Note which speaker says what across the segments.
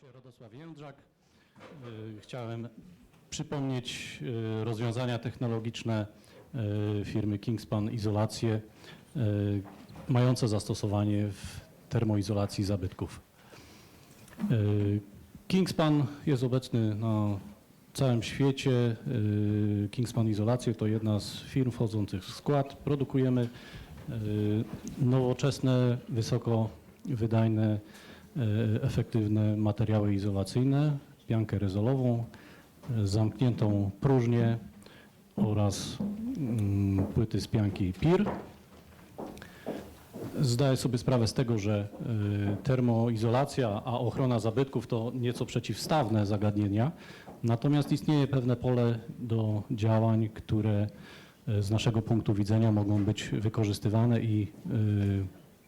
Speaker 1: się Radosław Jędrzak. Y, Chciałem przypomnieć y, rozwiązania technologiczne y, firmy Kingspan Izolacje mające zastosowanie w termoizolacji zabytków. Kingspan jest obecny na całym świecie. Kingspan Izolacje to jedna z firm wchodzących w skład. Produkujemy nowoczesne, wysoko wydajne, efektywne materiały izolacyjne, piankę rezolową, y, zamkniętą próżnię oraz mm, płyty z pianki PIR. Zdaję sobie sprawę z tego, że y, termoizolacja, a ochrona zabytków to nieco przeciwstawne zagadnienia, natomiast istnieje pewne pole do działań, które z naszego punktu widzenia mogą być wykorzystywane i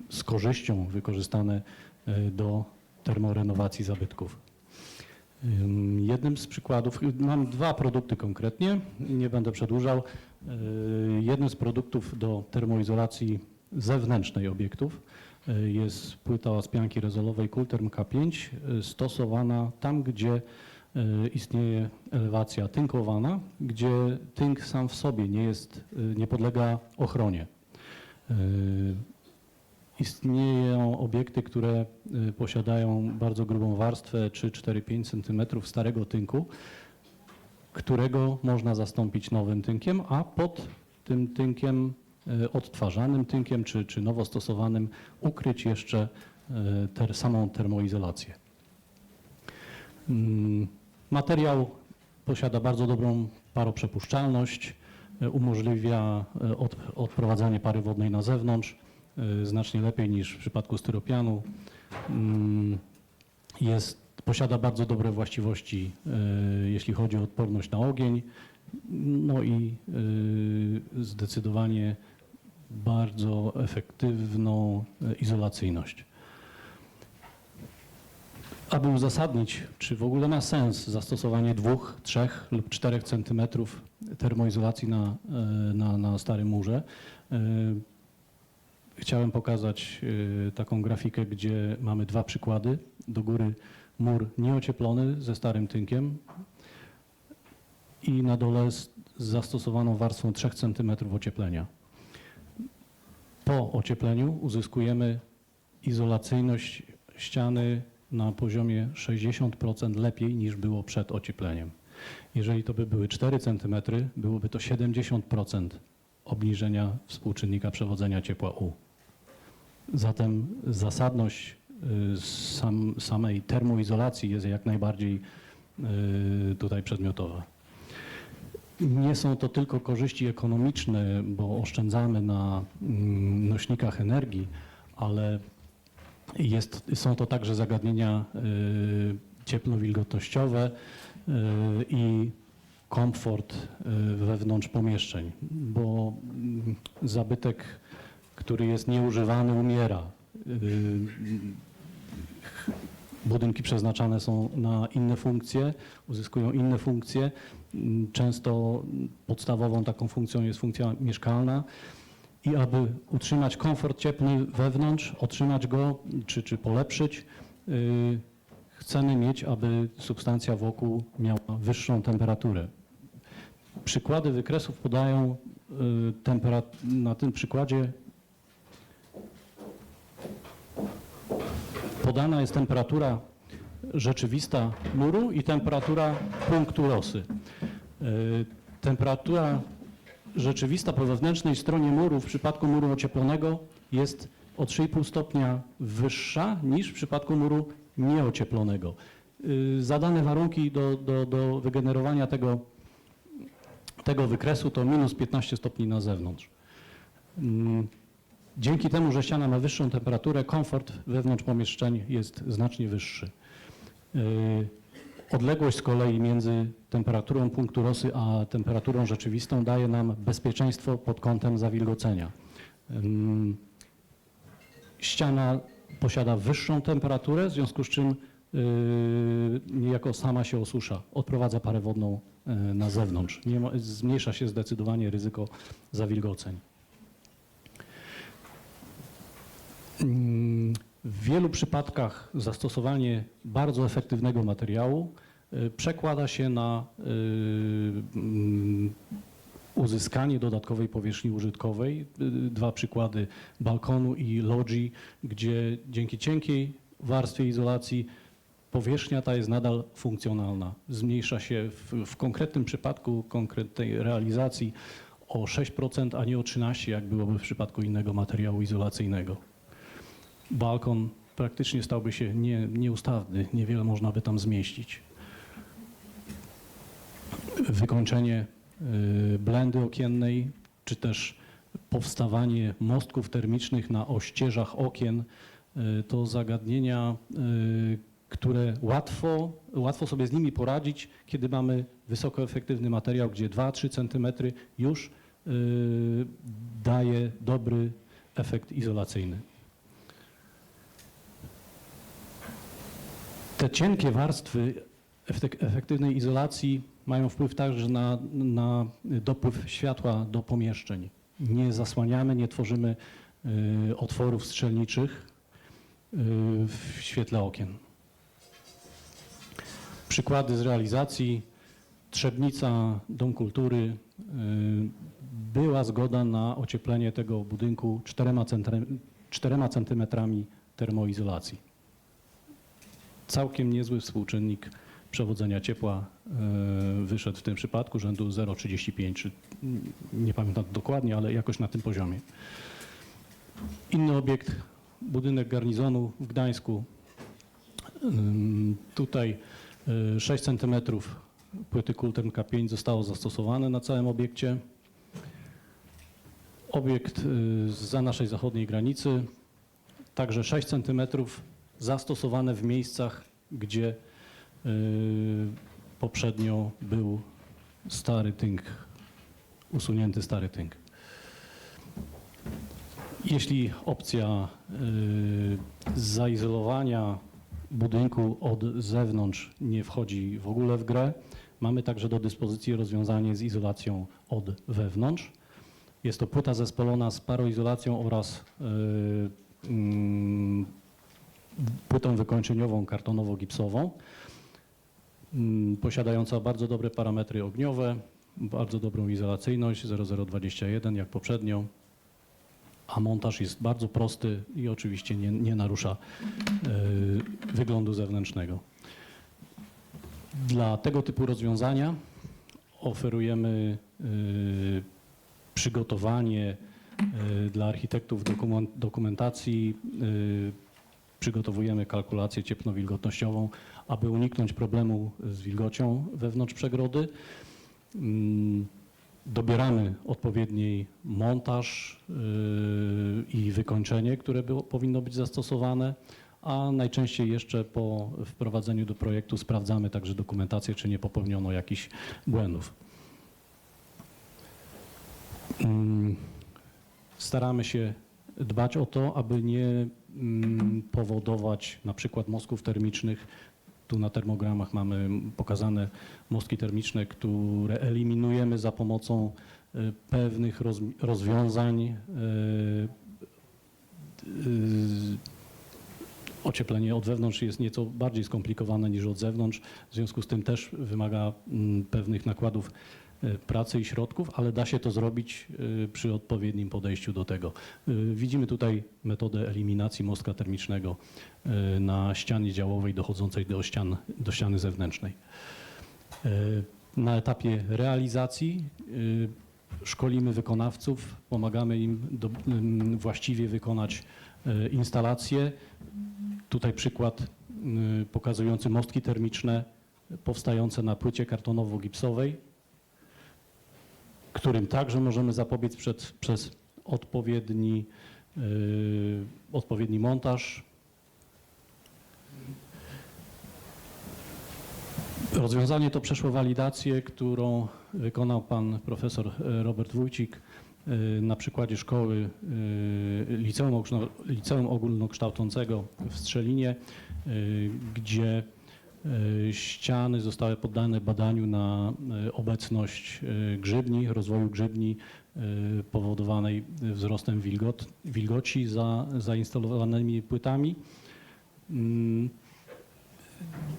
Speaker 1: z korzyścią wykorzystane y, do termorenowacji zabytków. Ym, Jednym z przykładów, mam dwa produkty konkretnie, nie będę przedłużał. Yy, Jednym z produktów do termoizolacji zewnętrznej obiektów yy, jest płyta z rezolowej Kulterm K5 yy, stosowana tam, gdzie istnieje elewacja tynkowana, gdzie tynk sam w sobie nie, jest, nie podlega ochronie. Istnieją obiekty, które y, posiadają bardzo grubą warstwę 3, 4, 5 cm starego tynku, którego można zastąpić nowym tynkiem, a pod tym tynkiem, y, odtwarzanym tynkiem czy, czy nowo stosowanym ukryć jeszcze y, ter, samą termoizolację. Mm, Materiał posiada bardzo dobrą paroprzepuszczalność, umożliwia od, odprowadzanie pary wodnej na zewnątrz znacznie lepiej niż w przypadku styropianu. Mm, Jest, posiada bardzo dobre właściwości, y, jeśli chodzi o odporność na ogień, no i y, zdecydowanie bardzo efektywną y, izolacyjność. Aby uzasadnić, czy w ogóle ma sens zastosowanie dwóch, trzech lub czterech centymetrów termoizolacji na, na, na starym murze, chciałem pokazać e, taką grafikę, gdzie mamy dwa przykłady. Do góry mur nieocieplony ze starym tynkiem i na dole z zastosowaną warstwą 3 cm ocieplenia. Po ociepleniu uzyskujemy izolacyjność ściany na poziomie 60% lepiej niż było przed ociepleniem. Jeżeli to by były 4 cm, byłoby to 70% obniżenia współczynnika przewodzenia ciepła U. Zatem zasadność y, sam, samej termoizolacji jest jak najbardziej y, tutaj przedmiotowa. Nie są to tylko korzyści ekonomiczne, bo oszczędzamy na mm, nośnikach energii, ale jest, są to także zagadnienia y, ciepłowilgotnościowe y, i komfort y, wewnątrz pomieszczeń, bo mm, zabytek, który jest nieużywany, umiera. Y, Budynki przeznaczane są na inne funkcje, uzyskują inne funkcje. Mm, Często podstawową taką funkcją jest funkcja mieszkalna. I aby utrzymać komfort cieplny wewnątrz, otrzymać go czy, czy polepszyć, yy, chcemy mieć, aby substancja wokół miała wyższą temperaturę. Przykłady wykresów podają temperat- na tym przykładzie podana jest temperatura rzeczywista muru i temperatura punktu losy. Yy, Temperatura rzeczywista po wewnętrznej stronie muru w przypadku muru ocieplonego jest o 3,5 stopnia wyższa niż w przypadku muru nieocieplonego. Yy, Zadane warunki do, do, do wygenerowania tego, tego wykresu to minus 15 stopni na zewnątrz. Mm, Dzięki temu, że ściana ma wyższą temperaturę, komfort wewnątrz pomieszczeń jest znacznie wyższy. Yy, Odległość z kolei między temperaturą punktu rosy a temperaturą rzeczywistą daje nam bezpieczeństwo pod kątem zawilgocenia. Ym, Ściana posiada wyższą temperaturę, w związku z czym yy, niejako sama się osusza, odprowadza parę wodną na zewnątrz. Ma, zmniejsza się zdecydowanie ryzyko zawilgoceń. Mm, W wielu przypadkach zastosowanie bardzo efektywnego materiału y, przekłada się na y, mm, uzyskanie dodatkowej powierzchni użytkowej. Dwa przykłady balkonu i logii, gdzie dzięki cienkiej warstwie izolacji powierzchnia ta jest nadal funkcjonalna. Zmniejsza się w, w konkretnym przypadku, konkretnej realizacji o 6%, a nie o 13%, jak byłoby w przypadku innego materiału izolacyjnego. Balkon praktycznie stałby się nie, nieustawny, niewiele można by tam zmieścić. Wykończenie y, blendy okiennej, czy też powstawanie mostków termicznych na ościeżach okien, y, to zagadnienia, y, które łatwo, łatwo sobie z nimi poradzić, kiedy mamy wysoko efektywny materiał, gdzie 2-3 cm już y, daje dobry efekt izolacyjny. Te cienkie warstwy efek- efektywnej izolacji mają wpływ także na, na dopływ światła do pomieszczeń. Nie zasłaniamy, nie tworzymy y, otworów strzelniczych y, w świetle okien. Przykłady z realizacji. Trzebnica, Dom Kultury. y, Była zgoda na ocieplenie tego budynku 4, centrem, 4 centymetrami termoizolacji. Całkiem niezły współczynnik przewodzenia ciepła y, wyszedł w tym przypadku rzędu 0,35, czy nie pamiętam dokładnie, ale jakoś na tym poziomie. Inny obiekt, budynek garnizonu w Gdańsku. Tutaj 6 cm płyty Kultern K5 zostało zastosowane na całym obiekcie. Obiekt y, za naszej zachodniej granicy, także 6 cm zastosowane w miejscach, gdzie y, poprzednio był stary tynk, usunięty stary tynk. Jeśli opcja y, zaizolowania budynku od zewnątrz nie wchodzi w ogóle w grę, mamy także do dyspozycji rozwiązanie z izolacją od wewnątrz. Jest to płyta zespolona z paroizolacją oraz y, mm, płytą wykończeniową kartonowo-gipsową, mm, posiadająca bardzo dobre parametry ogniowe, bardzo dobrą izolacyjność 0021 jak poprzednio, a montaż jest bardzo prosty i oczywiście nie, nie narusza y, wyglądu zewnętrznego. Dla tego typu rozwiązania oferujemy y, przygotowanie y, dla architektów dokumen- dokumentacji. y, Przygotowujemy kalkulację cieplno-wilgotnościową, aby uniknąć problemu z wilgocią wewnątrz przegrody. Mm, Dobieramy odpowiedni montaż yy, i wykończenie, które było, powinno być zastosowane, a najczęściej jeszcze po wprowadzeniu do projektu sprawdzamy także dokumentację, czy nie popełniono jakichś błędów. Mm, Staramy się dbać o to, aby nie mm, powodować na przykład mostków termicznych. Tu na termogramach mamy pokazane mostki termiczne, które eliminujemy za pomocą y, pewnych roz, rozwiązań. y, y, Ocieplenie od wewnątrz jest nieco bardziej skomplikowane niż od zewnątrz, w związku z tym też wymaga mm, pewnych nakładów pracy i środków, ale da się to zrobić y, przy odpowiednim podejściu do tego. Y, Widzimy tutaj metodę eliminacji mostka termicznego na ścianie działowej dochodzącej do, ścian, do ściany zewnętrznej. Na etapie realizacji szkolimy wykonawców, pomagamy im do, właściwie wykonać instalację. Tutaj przykład pokazujący mostki termiczne powstające na płycie kartonowo-gipsowej, którym także możemy zapobiec przed, przez odpowiedni, y, odpowiedni montaż. Rozwiązanie to przeszło walidację, którą wykonał pan profesor Robert Wójcik e, na przykładzie szkoły e, liceum, liceum ogólnokształcącego w Strzelinie, e, gdzie ściany zostały poddane badaniu na e, obecność e, grzybni, rozwoju grzybni e, powodowanej wzrostem wilgot, wilgoci za zainstalowanymi płytami.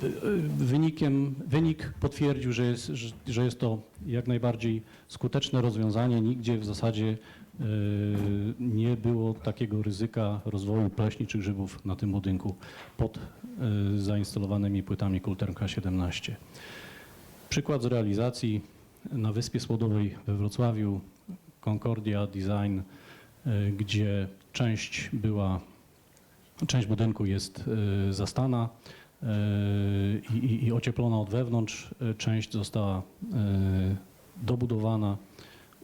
Speaker 1: Mm, Wynikiem, wynik potwierdził, że jest, że, jest to jak najbardziej skuteczne rozwiązanie. Nigdzie w zasadzie e, nie było takiego ryzyka rozwoju pleśni czy grzybów na tym budynku pod e, zainstalowanymi płytami Kulterka 17. Przykład z realizacji na Wyspie Słodowej we Wrocławiu, Concordia Design, gdzie część była, część budynku jest zastana i, i, i ocieplona od wewnątrz, e, część została e, dobudowana,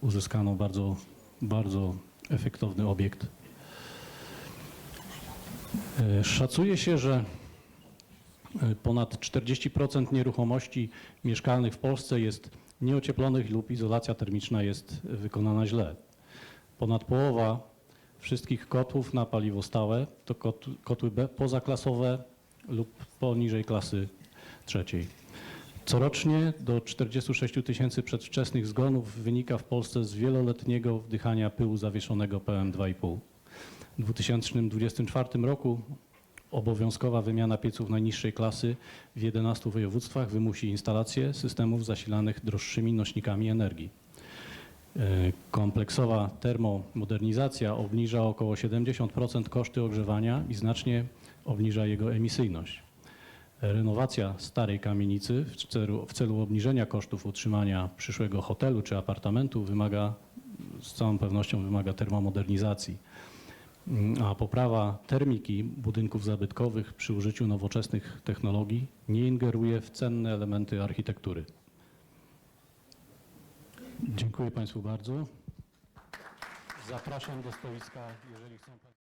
Speaker 1: uzyskano bardzo, bardzo efektowny obiekt. Szacuje się, że ponad 40% nieruchomości mieszkalnych w Polsce jest nieocieplonych lub izolacja termiczna jest wykonana źle. Ponad połowa wszystkich kotłów na paliwo stałe to kot, kotły pozaklasowe lub poniżej klasy trzeciej. Corocznie do 46 tysięcy przedwczesnych zgonów wynika w Polsce z wieloletniego wdychania pyłu zawieszonego PM2,5. W 2024 roku obowiązkowa wymiana pieców najniższej klasy w 11 województwach wymusi instalację systemów zasilanych droższymi nośnikami energii. E, Kompleksowa termomodernizacja obniża około 70% koszty ogrzewania i znacznie obniża jego emisyjność. Renowacja starej kamienicy w celu, w celu obniżenia kosztów utrzymania przyszłego hotelu czy apartamentu wymaga, z całą pewnością wymaga termomodernizacji. Mm, A poprawa termiki budynków zabytkowych przy użyciu nowoczesnych technologii nie ingeruje w cenne elementy architektury. Dziękuję Państwu bardzo. Zapraszam do stoiska, jeżeli chcą.